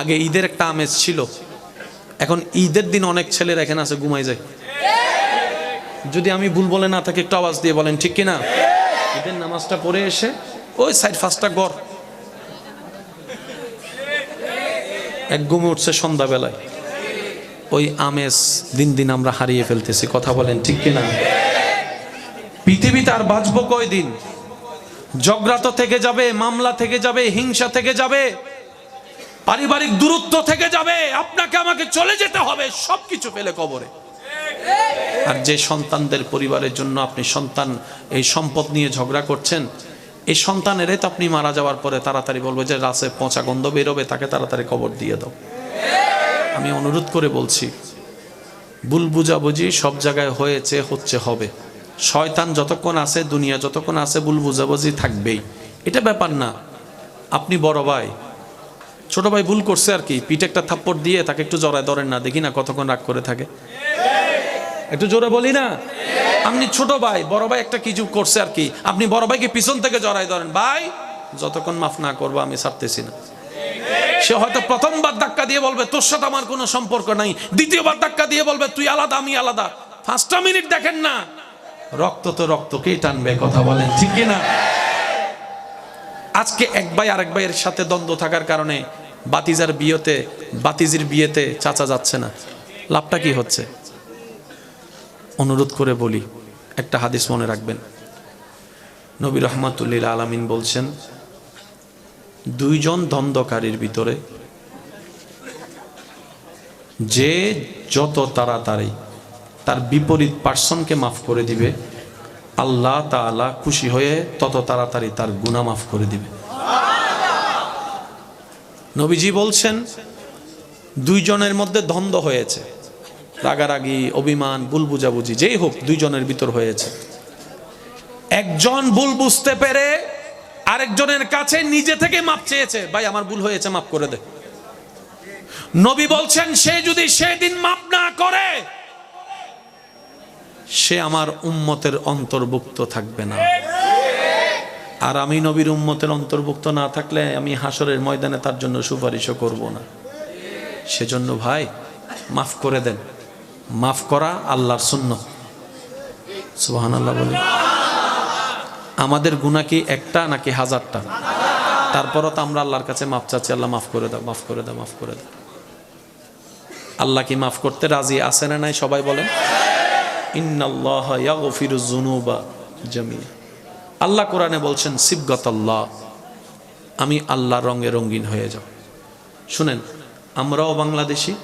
আগে ঈদের একটা আমেজ ছিল। এখন ঈদের দিন অনেক ছেলেরা এখানে আছে ঘুমাই যায়। যদি আমি ভুল বলে না থাকি, একটু আওয়াজ দিয়ে বলেন, ঠিক কিনা? ঈদের নামাজটা পড়ে এসে, ওই সাইড ফার্স্টটা গড়। এক ঘুমে উঠছে সন্ধ্যাবেলায়। ওই আমেজ দিন দিন আমরা হারিয়ে ফেলতেছি, কথা বলেন, ঠিক কিনা? পৃথিবীতে আর বাঁচবো কয়দিন? জগরাত থেকে যাবে, মামলা থেকে যাবে, হিংসা থেকে যাবে। পারিবারিক দূরত্ব থেকে যাবে, আপনাকে আমাকে চলে যেতে হবে, সবকিছু ফেলে কবরে। আর যে সন্তানদের পরিবারের জন্য আপনি সন্তান, এই সম্পদ নিয়ে ঝগড়া করছেন, এই সন্তানেরাই তো আপনি মারা যাওয়ার পরে তাড়াতাড়ি বলব যে রাসে পচা গন্ধ বেরোবে, তাকে তাড়াতাড়ি কবর দিয়ে দাও। আমি অনুরোধ করে বলছি, ভুল বুঝাবুঝি সব জায়গায় হয়েছে, হচ্ছে, হবে। শয়তান যতক্ষণ আছে, দুনিয়া যতক্ষণ আছে, ভুল বুঝাবুঝি থাকবেই। এটা ব্যাপার না। আপনি বড় ভাই ছোট ভাই ভুল করছে আর কি। পিঠে একটা থাপ্পড় দিয়ে তাকে একটু জড়ায়, ধরেন না, দেখি না কতক্ষণ রাগ করে থাকে। একটু জোরে বলি না? আপনি ছোট ভাই, বড় ভাই একটা কিছু করছে আর কি? আপনি বড় ভাইকে পিছন থেকে জড়াই ধরেন। ভাই, যতক্ষণ মাফ না করব, আমি ছাড়তেছি না। সে হয়তো প্রথমবার ধাক্কা দিয়ে বলবে, তোর সাথে আমার কোনো সম্পর্ক নাই। দ্বিতীয়বার ধাক্কা দিয়ে বলবে, তুই আলাদা, আমি আলাদা। পাঁচটা মিনিট দেখেন না। রক্ত তো রক্তকেই টানবে, কথা বলেন, ঠিক না আজকে এক ভাই আরেক ভাইয়ের সাথে দ্বন্দ্ব থাকার কারণে বাতিজার বিয়েতে, বাতিজির বিয়েতে চাচা যাচ্ছে না। লাভটা কি হচ্ছে? অনুরোধ করে বলি, একটা হাদিস মনে রাখবেন। নবী রহমাতুল্লিল আলামিন বলছেন, দুইজন দ্বন্দ্বকারীর ভিতরে যে যত তাড়াতাড়ি তার বিপরীত পার্সনকে মাফ করে দিবে আল্লাহ তাআলা খুশি হয়ে তত তাড়াতাড়ি তার গুনাহ মাফ করে দিবে। নবীজি বলছেন, দুইজনের মধ্যে দ্বন্দ্ব হয়েছে। রাগারাগি, অভিমান, ভুল বুঝাবুঝি, যেই হোক, দুইজনের ভিতর হয়েছে। একজন ভুল বুঝতে পেরে আরেকজনের কাছে নিজে থেকে মাপ চেয়েছে, ভাই, আমার ভুল হয়েছে মাফ করে দে। নবী বলছেন, সে যদি সেদিন মাপ না করে সে আমার উম্মতের অন্তর্ভুক্ত থাকবে না। আর আমি নবীর উম্মতের অন্তর্ভুক্ত না থাকলে আমি হাসরের ময়দানে তার জন্য সুপারিশও করব না। সেজন্য ভাই, মাফ করে দেন। মাফ করা আল্লাহর শূন্য সুবাহান আল্লাহ বলে আমাদের গুণা কি একটা নাকি হাজারটা? তারপরও তো আমরা আল্লাহর কাছে মাফ চাচ্ছি। আল্লাহ মাফ করে দাও, মাফ করে দাও, মাফ করে দাও। আল্লাহ কি মাফ করতে রাজি আছে না নাই সবাই বলেন? আল্লাহ কোরআনে বলছেন সিবগতাল্লাহ আমি আল্লাহ রঙে রঙিন হয়ে যাও শুনেন, আমরাও বাংলাদেশি,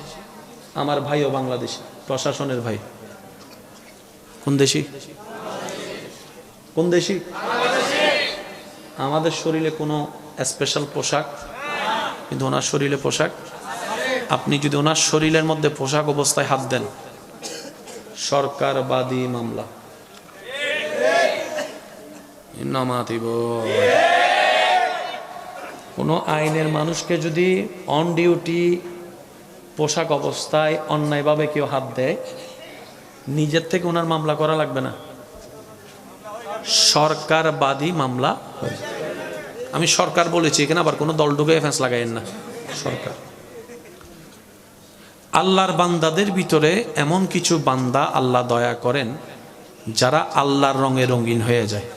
আমার ভাইও বাংলাদেশি, প্রশাসনের ভাই। কোন দেশি? কোন দেশি? আমাদের শরীরে কোনো স্পেশাল পোশাক? কিন্তু ওনার শরীরে পোশাক? আপনি যদি ওনার শরীরের মধ্যে পোশাক অবস্থায় হাত দেন সরকারবাদী মামলা। কোনো আইনের মানুষকে যদি অন ডিউটি পোশাক অবস্থায় অন্যায়ভাবে কেউ হাত দেয়, নিজের থেকে ওনার মামলা করা লাগবে না। সরকারবাদী মামলা। আমি সরকার বলেছি, এখানে আবার কোনো দল ঢুকে ফ্যাঁস লাগাইয়েন না। সরকার। আল্লাহর বান্দাদের ভিতরে এমন কিছু বান্দা আল্লাহ দয়া করেন, যারা আল্লাহর রঙে রঙিন হয়ে যায়।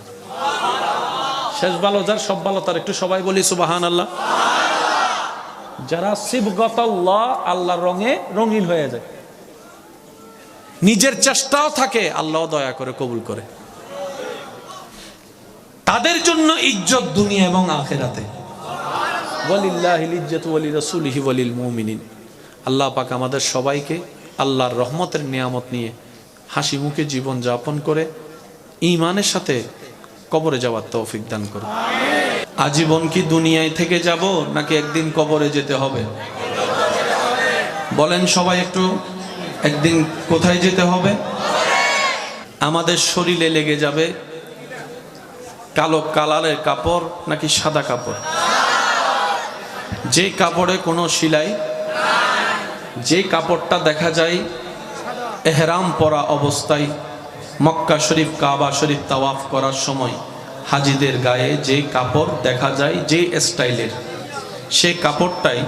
শেষ ভালো, যার সব ভালো, তার একটু সবাই বলি সুবাহান আল্লাহ যারা শিবগতাল্লাহ আল্লাহর রঙে রঙিন হয়ে যায়। নিজের চেষ্টাও থাকে আল্লাহ দয়া করে কবুল করে। তাদের জন্য ইজ্জত দুনিয়া এবং আখেরাতে। ওয়ালিল্লাহিল ইজ্জত ওয়ালি রাসূলিহি ওয়ালিল মুমিনিন। আল্লাহ পাক আমাদের সবাইকে আল্লাহর রহমতের নিয়ামত নিয়ে হাসি মুখে জীবন যাপন করে ইমানের সাথে কবরে যাওয়ার তৌফিক দান করুন। আজীবন কি দুনিয়ায় থেকে যাব নাকি একদিন কবরে যেতে হবে? বলেন সবাই একটু, একদিন কোথায় যেতে হবে? আমাদের শরীরে লেগে যাবে কালো কালারের কাপড় নাকি সাদা কাপড়? যে কাপড়ে কোনো সিলাই যে কাপড়টা দেখা যায়, এহরাম পরা অবস্থায় মক্কা শরীফ, কাবা শরীফ তাওয়াফ করার সময় হাজিদের গায়ে যে কাপড় দেখা যায়, যে স্টাইলের সেই কাপড়টাই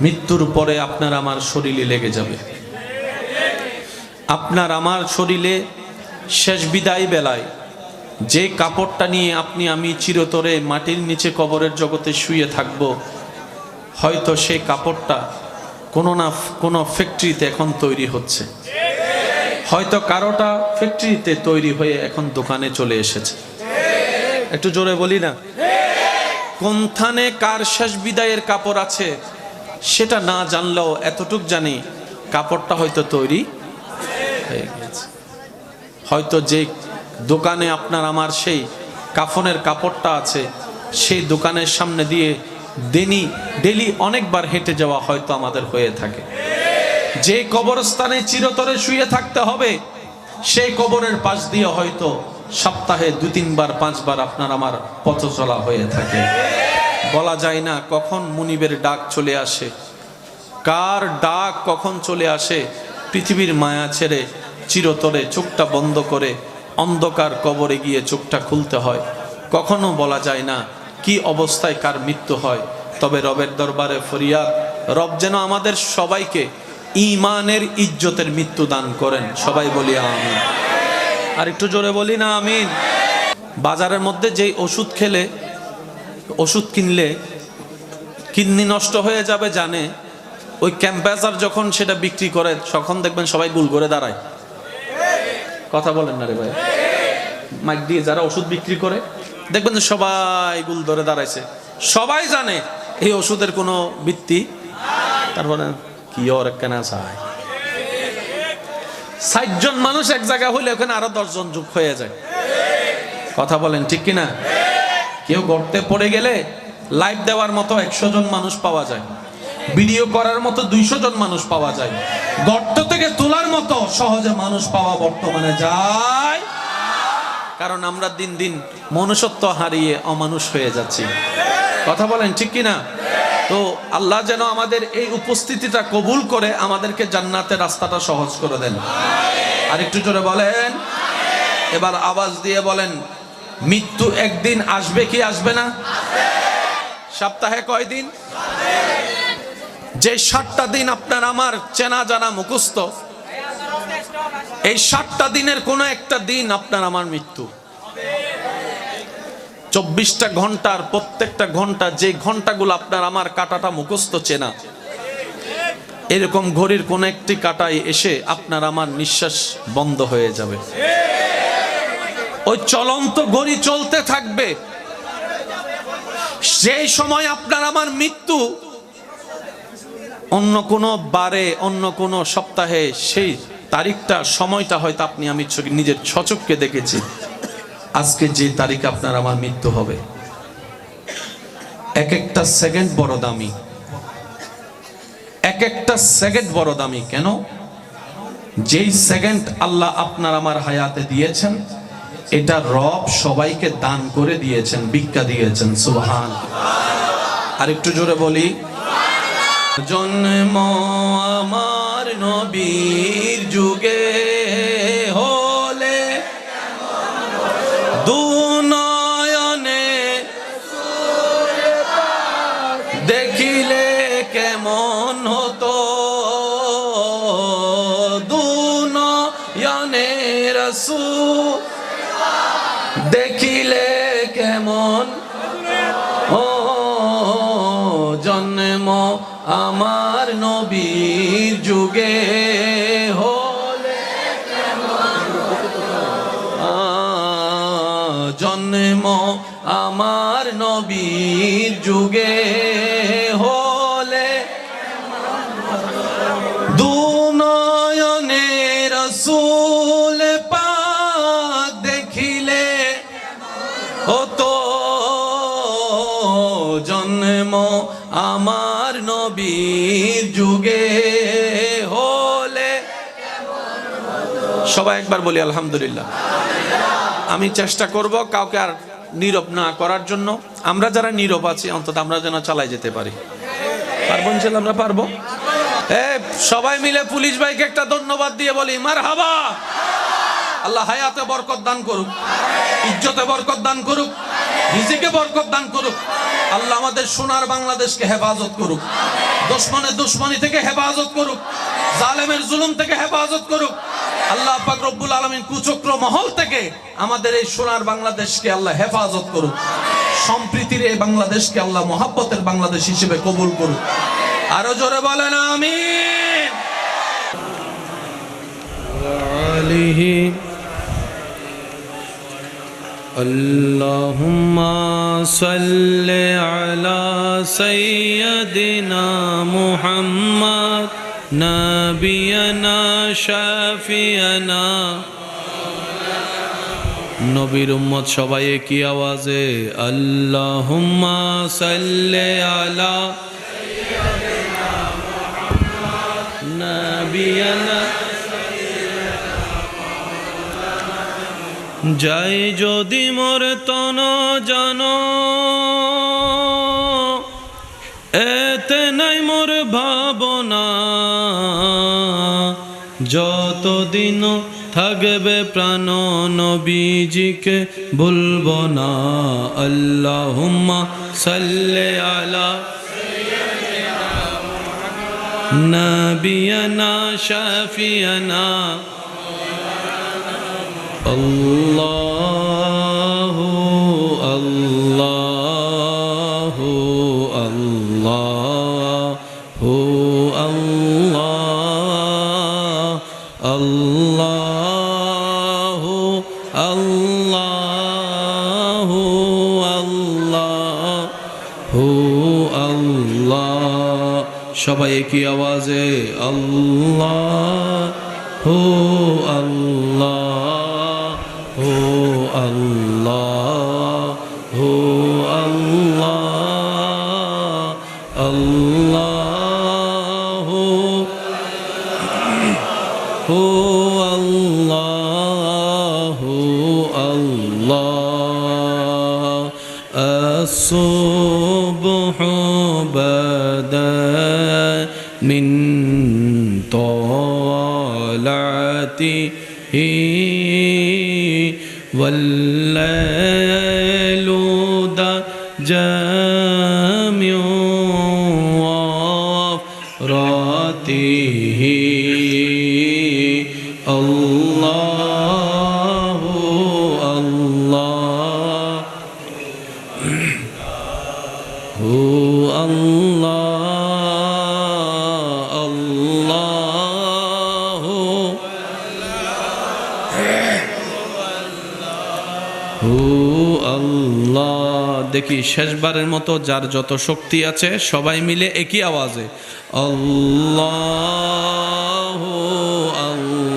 মৃত্যুর পরে আপনার আমার শরীরে লেগে যাবে। আপনার আমার শরীরে শেষ বিদায় বেলায় যে কাপড়টা নিয়ে আপনি, আমি চিরতরে মাটির নিচে কবরের জগতে শুয়ে থাকব, হয়তো সেই কাপড়টা কোনো না, কোনো ফ্যাক্টরিতে এখন তৈরি হচ্ছে। হয়তো কারোটা ফ্যাক্টরিতে তৈরি হয়ে এখন দোকানে চলে এসেছে। একটু জোরে বলি না? কোনখানে কার শেষ বিদায়ের কাপড় আছে, সেটা না জানলেও এতটুক জানি, কাপড়টা হয়তো তৈরি হয়ে গেছে। হয়তো যে দোকানে আপনার আমার সেই কাফনের কাপড়টা আছে, সেই দোকানের সামনে দিয়ে দেনি ডেলি অনেকবার হেঁটে যাওয়া হয়তো আমাদের হয়ে থাকে। যে কবরস্থানে চিরতরে শুয়ে থাকতে হবে, সেই কবরের পাশ দিয়ে হয়তো সপ্তাহে দু, তিনবার, পাঁচবার আপনার আমার পথ চলা হয়ে থাকে। বলা যায় না কখন মুনিবের ডাক চলে আসে, কার ডাক কখন চলে আসে, পৃথিবীর মায়া ছেড়ে চিরতরে চোখটা বন্ধ করে অন্ধকার কবরে গিয়ে চোখটা খুলতে হয়। কখনো বলা যায় না কি অবস্থায় কার মৃত্যু হয়? তবে রবের দরবারে ফরিয়াদ, রব যেন আমাদের সবাইকে ইমানের ইজ্জতের মৃত্যু দান করেন। সবাই বলি আমিন। আর একটু জোরে বলি না, আমিন। বাজারের মধ্যে যেই ওষুধ খেলে, ওষুধ কিনলে, কিডনি নষ্ট হয়ে যাবে জানে, ওই ক্যাম্পাসার যখন সেটা বিক্রি করে, তখন দেখবেন সবাই গুল করে দাঁড়ায়। কথা বলেন না রে ভাই। মাইক দিয়ে যারা ওষুধ বিক্রি করে দেখবেন যে সবাই গুল ধরে দাঁড়াইছে। সবাই জানে এই ওষুধের কোনো ভিত্তি। তারপরে, কি ওর কেনা চায় ষাট জন মানুষ এক জায়গায় হইলে ওখানে আরও দশজন যুগ হয়ে যায়। কথা বলেন, ঠিক কিনা? কেউ গর্তে পড়ে গেলে লাইভ দেওয়ার মতো একশো জন মানুষ পাওয়া যায়। ভিডিও করার মতো দুইশো জন মানুষ পাওয়া যায়। গর্ত থেকে তোলার মতো সহজে মানুষ পাওয়া বর্তমানে যায়। কারণ আমরা দিন দিন মনুষ্যত্ব হারিয়ে অমানুষ হয়ে যাচ্ছি। কথা বলেন ঠিক কিনা? তো আল্লাহ যেন আমাদের এই উপস্থিতিটা কবুল করে আমাদেরকে জান্নাতের রাস্তাটা সহজ করে দেন। আর একটু জোরে বলেন। এবার আওয়াজ দিয়ে বলেন মৃত্যু একদিন আসবে কি আসবে না? সপ্তাহে কয়দিন? যে ষাটটা দিন আপনার আমার চেনা জানা মুখস্থ এই সাতটা দিনের কোনো একটা দিন আপনার আমার মৃত্যু। চব্বিশটা ঘণ্টার প্রত্যেকটা ঘণ্টা, যে ঘন্টাগুলো আপনার আমার কাটাটা মুখস্থ চেনা, এরকম ঘড়ির কোন একটি কাটায় এসে আপনার আমার নিঃশ্বাস বন্ধ হয়ে যাবে। ওই চলন্ত ঘড়ি চলতে থাকবে। সেই সময় আপনার আমার মৃত্যু, অন্য কোনো বারে, অন্য কোনো সপ্তাহে সেই তারিখটা, সময়টা হয়তো আপনি, আমি নিজের সচককে দেখেছি। আজকে যে তারিখে আপনার আমার মৃত্যু হবে। এক একটা সেকেন্ড বড় দামি। এক একটা সেকেন্ড বড় দামি। কেন? যেই সেকেন্ড আল্লাহ আপনার আমার হায়াতে দিয়েছেন, এটা রব সবাইকে দান করে দিয়েছেন, ভিক্ষা দিয়েছেন। সুবহান। আর একটু জোরে বলি। জন্ম আমার নবীর যুগে হলে দুনয়নে দেখিলে কেমন হতো? দুনয়নে রসু দেখিলে কেমন ও জন্ম আমার যুগে হলে দুনয়নে রসুল পাক দেখিলে হতো জন্ম আমার নবীর যুগে হলে। সবাই একবার বলি আলহামদুলিল্লাহ। আমি চেষ্টা করব কাউকে আর নীরব না করার জন্য আমরা যারা নীরব আছি, অন্তত আমরা যেন চালাই যেতে পারি। পারব ইনশাল্লাহ, আমরা পারব? সবাই মিলে পুলিশ ভাইকে একটা ধন্যবাদ দিয়ে বলি মার হাবা আল্লাহ হায়াতে বরকত দান করুক, ইজ্জতে বরকত দান করুক, রিজিকে বরকত দান করুক, আল্লাহ আমাদের সোনার বাংলাদেশকে হেফাজত করুক, দুশ্মনের দুশ্মনী থেকে হেফাজত করুক, জালেমের জুলুম থেকে হেফাজত করুক আল্লাহ পাক রব্বুল আলমিন কুচক্র মহল থেকে আমাদের এই সোনার বাংলাদেশকে আল্লাহ হেফাজত করুক সম্প্রীতির এই বাংলাদেশকে আল্লাহ মহাব্বতের বাংলাদেশ হিসেবে কবুল করুক আরো জোরে বলেন আমিন وآله اللهم صل على سيدنا محمد নবিয়না, শাফিয়ানা। নবীর উম্মত সবাই কি আওয়াজে, আল্লাহুম্মা সাল্লি আলা যাই যদি মোর তন জানো যতদিন থাকবে প্রাণ নবীজিকে ভুলব না। আল্লাহুম্মা সাল্লে আলা নবিয়না শাফিয়না। আল্লাহ সবাই একই আওয়াজে, আল্লাহ হো আল্লাহ হো আল্লাহ হো আল্লাহ আল্লাহ হো আল্লাহ হো আল্লাহ আসো من طلعته والليل دا جامع وفراته. الله الله هو الله. দেখি শেষবারের মতো যার যত শক্তি আছে সবাই মিলে একই আওয়াজে আল্লাহ আল্লাহ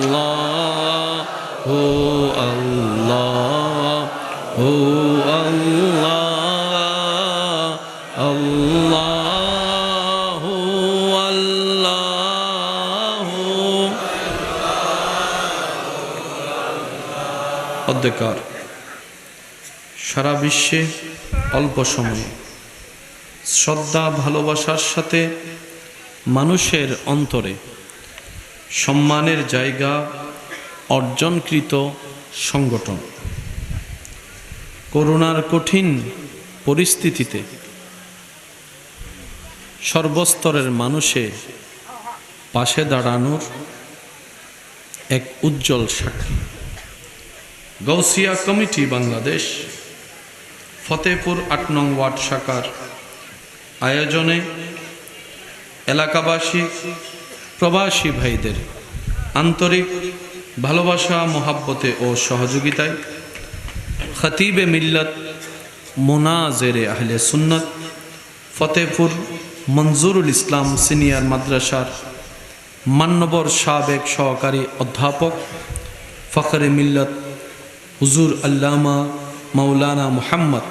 অধ্যকার সারা বিশ্বে অল্প সময়ে। শ্রদ্ধা, ভালোবাসার সাথে মানুষের অন্তরে সম্মানের জায়গা অর্জনকৃত সংগঠন। করোনার কঠিন পরিস্থিতিতে সর্বস্তরের মানুষে পাশে দাঁড়ানোর এক উজ্জ্বল সাক্ষী। গৌসিয়া কমিটি বাংলাদেশ ফতেপুর আট নং ওয়ার্ড শাখার আয়োজনে এলাকাবাসী, প্রবাসী ভাইদের আন্তরিক ভালোবাসা, মহাব্বতে ও সহযোগিতায় খতিবে মিল্লত মোনাজেরে আহলে সুন্নত ফতেপুর মঞ্জুরুল ইসলাম সিনিয়র মাদ্রাসার মান্যবর সাবেক সহকারী অধ্যাপক ফখরে মিল্লত হুজুর আল্লামা মৌলানা মুহাম্মদ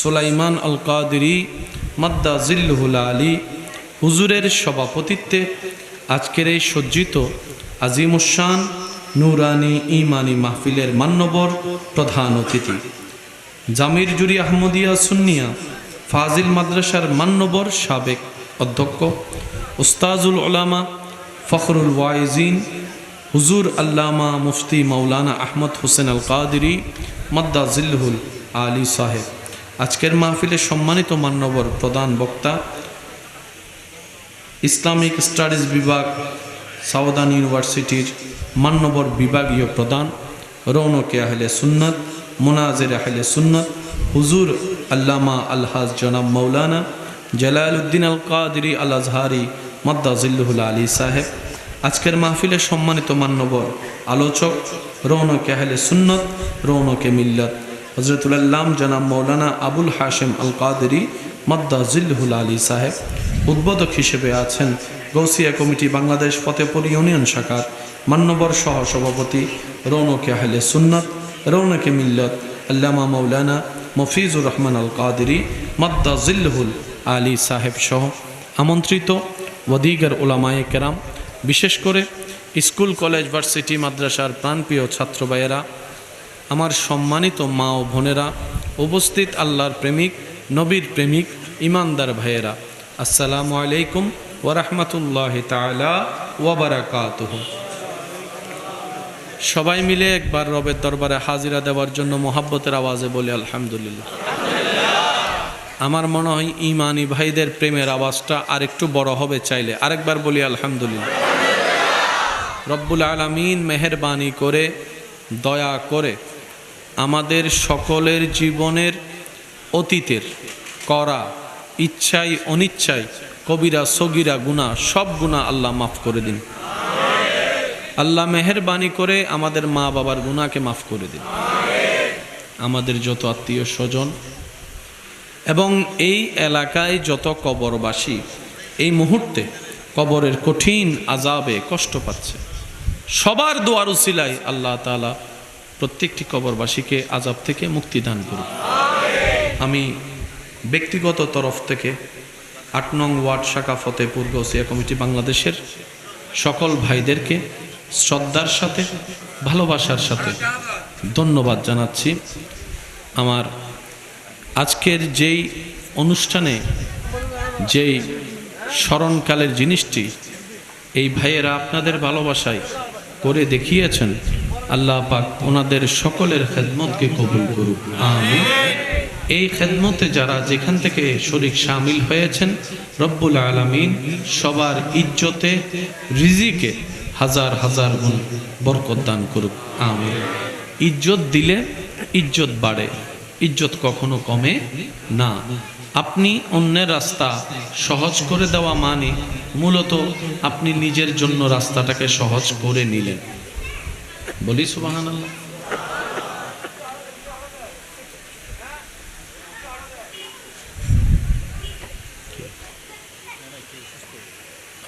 সুলাইমান আল কাদিরি মাদ্দা জিল্লুহুল আলী হুজুরের সভাপতিত্বে আজকের এই সজ্জিত আজিমুসান নুরানি ইমানি মাহফিলের মান্যবর প্রধান অতিথি। জামির জুরি আহমদিয়া সুন্নিয়া ফাজিল মাদ্রাসার মান্যবর সাবেক অধ্যক্ষ, উস্তাজুল ওলামা ফখরুল ওয়াইজিন হুজুর আল্লামা মুফতি মাওলানা আহমদ হোসেন আল কাদিরি মাদ্দা জিল্লুল আলী সাহেব। আজকের মাহফিলে সম্মানিত মান্যবর প্রধান বক্তা, ইসলামিক স্টাডিজ বিভাগ সাউদান ইউনিভার্সিটির মান্যবর বিভাগীয় প্রধান, রৌনকে আহলে সুন্নত, মোনাজের আহলে সুন্নত, হুজুর আল্লামা আলহাজ জনাব মৌলানা জালালউদ্দিন আল কাদরি আল আজহারি মদ্দাজিল্লুহুল আলী সাহেব। আজকের মাহফিলের সম্মানিত মান্যবর আলোচক, রৌনকে আহলে সুন্নত, রৌনকে মিল্লত। হজরতুল্লাম জনাব মৌলানা আবুল হাশেম আল কাদরি মদ্দাজিল্লুহুল আলী সাহেব, উদ্বোধক হিসেবে আছেন গৌসিয়া কমিটি বাংলাদেশ ফতেপুর ইউনিয়ন শাখার মান্যবর সহ সভাপতি রৌনকে আহলে সুন্নত, রৌনকে মিল্লত, আল্লামা মৌলানা মফিজুর রহমান আল কাদেরি মদ্দাজিল্লুহুল আলী সাহেব সহ আমন্ত্রিত ওদিগার ওলামায়ে কেরাম বিশেষ করে স্কুল, কলেজ, ভার্সিটি, মাদ্রাসার প্রাণপ্রিয় ছাত্র ভাইয়েরা, আমার সম্মানিত মা ও বোনেরা, উপস্থিত আল্লাহর প্রেমিক, নবীর প্রেমিক, ইমানদার ভাইয়েরা, আসসালামু আলাইকুম ওরহমতুল্লাহ তালা ওবরাকাতুহ সবাই মিলে একবার রবের দরবারে হাজিরা দেওয়ার জন্য মোহাব্বতের আওয়াজে বলি, আলহামদুলিল্লাহ। আমার মনে হয়, ইমানি ভাইদের প্রেমের আওয়াজটা আরেকটু বড় হবে চাইলে। আরেকবার বলি, আলহামদুলিল্লাহ। রব্বুল আলমিন মেহরবানি করে, দয়া করে আমাদের সকলের জীবনের অতীতের করা ইচ্ছাই অনিচ্ছাই, কবিরা সগিরা গুণা সব গুণা আল্লাহ মাফ করে দিন। আল্লাহ মেহরবানি করে আমাদের মা বাবার গুণাকে মাফ করে দিন। আমাদের যত আত্মীয় স্বজন এবং এই এলাকায় যত কবরবাসী, এই মুহূর্তে কবরের কঠিন আজাবে কষ্ট পাচ্ছে। সবার দোয়ার উসিলাই আল্লাহ তালা প্রত্যেকটি কবরবাসীকে আজাব থেকে মুক্তি দান করুন আমি ব্যক্তিগত তরফ থেকে আট নং ওয়ার্ড শাখা ফতেপুর গৌসিয়া কমিটি বাংলাদেশের সকল ভাইদেরকে শ্রদ্ধার সাথে ভালোবাসার সাথে ধন্যবাদ জানাচ্ছি। আমার আজকের যেই অনুষ্ঠানে যেই স্মরণকালের জিনিসটি এই ভাইয়েরা আপনাদের ভালোবাসায় করে দেখিয়েছেন, আল্লাহ পাক ওনাদের সকলের খেদমতকে কবুল করুক। এই খেদমতে যারা যেখান থেকে শরিক সামিল হয়েছেন, রব্বুল আলমিন সবার ইজ্জতে, রিজিকে হাজার হাজার গুণ বরকত দান করুক। আমিন। ইজ্জত দিলে ইজ্জত বাড়ে, ইজ্জত কখনো কমে না। আপনি অন্যের রাস্তা সহজ করে দেওয়া মানে মূলত আপনি নিজের জন্য রাস্তাটাকে সহজ করে নিলেন। বলি সুবাহান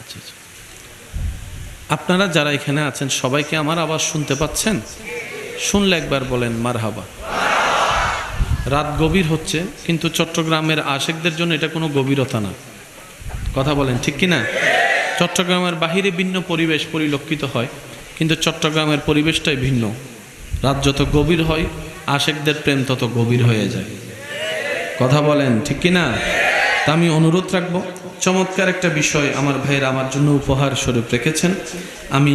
আচ্ছা, আচ্ছা। আপনারা যারা এখানে আছেন সবাইকে আমার আবার শুনতে পাচ্ছেন? শুনলে একবার বলেন মার হাবা রাত গভীর হচ্ছে, কিন্তু চট্টগ্রামের আশেকদের জন্য এটা কোনো গভীরতা না। কথা বলেন, ঠিক কি না চট্টগ্রামের বাহিরে ভিন্ন পরিবেশ পরিলক্ষিত হয়, কিন্তু চট্টগ্রামের পরিবেশটাই ভিন্ন। রাত যত গভীর হয়, আশেকদের প্রেম তত গভীর হয়ে যায়। কথা বলেন, ঠিক কি না তা আমি অনুরোধ রাখব, চমৎকার একটা বিষয় আমার ভাইয়েরা আমার জন্য উপহার স্বরূপ রেখেছেন। আমি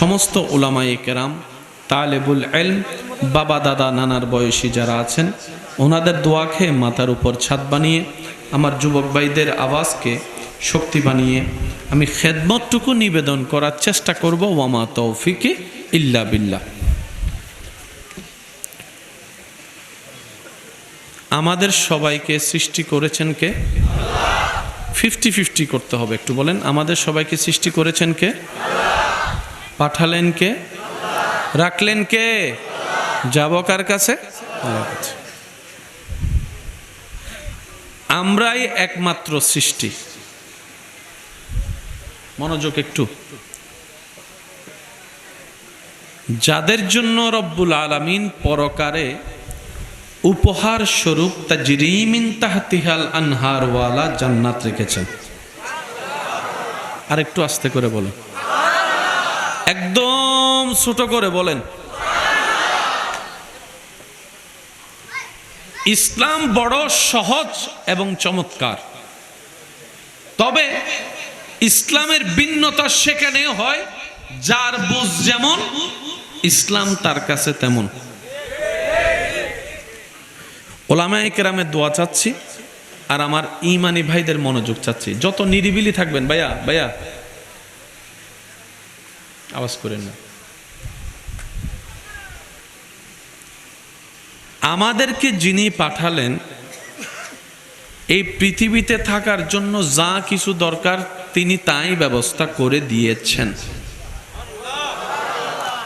সমস্ত ওলামায়ে কেরাম, তালেবুল এলম বাবা, দাদা, নানার বয়সী যারা আছেন, ওনাদের দোয়া খেয়ে মাথার উপর ছাদ বানিয়ে, আমার যুবক ভাইদের আওয়াজকে শক্তি বানিয়ে, আমি খেদমতটুকু নিবেদন করার চেষ্টা করব ওয়ামা তৌফিকে ইল্লা বিল্লাহ। আমাদের সবাইকে সৃষ্টি করেছেন কে? ফিফটি ফিফটি করতে হবে, একটু বলেন। আমাদের সবাইকে সৃষ্টি করেছেন কে? পাঠালেন কে? রাখলেন কে? যাব কার কাছে? আমরাই একমাত্র সৃষ্টি। মনোযোগ একটু। যাদের জন্য রব্বুল আলামিন পরকারে উপহার স্বরূপ তাজরিমিন তাহতিহাল আনহারওয়ালা জান্নাত রেখেছেন। আর একটু আস্তে করে বলেন। একদম ছোট করে বলেন। ইসলাম বড় সহজ এবং চমৎকার। তবে ইসলামের ভিন্নতা সেখানে হয়, যার বুঝ যেমন, ইসলাম তার কাছে তেমন। ওলামায়ে কেরামের দোয়া চাচ্ছি, আর আমার ইমানি ভাইদের মনোযোগ চাচ্ছি। যত নিরিবিলি থাকবেন, ভাইয়া ভাইয়া। আওয়াজ করেন না। আমাদেরকে যিনি পাঠালেন, এই পৃথিবীতে থাকার জন্য যা কিছু দরকার তিনি তাই ব্যবস্থা করে দিয়েছেন।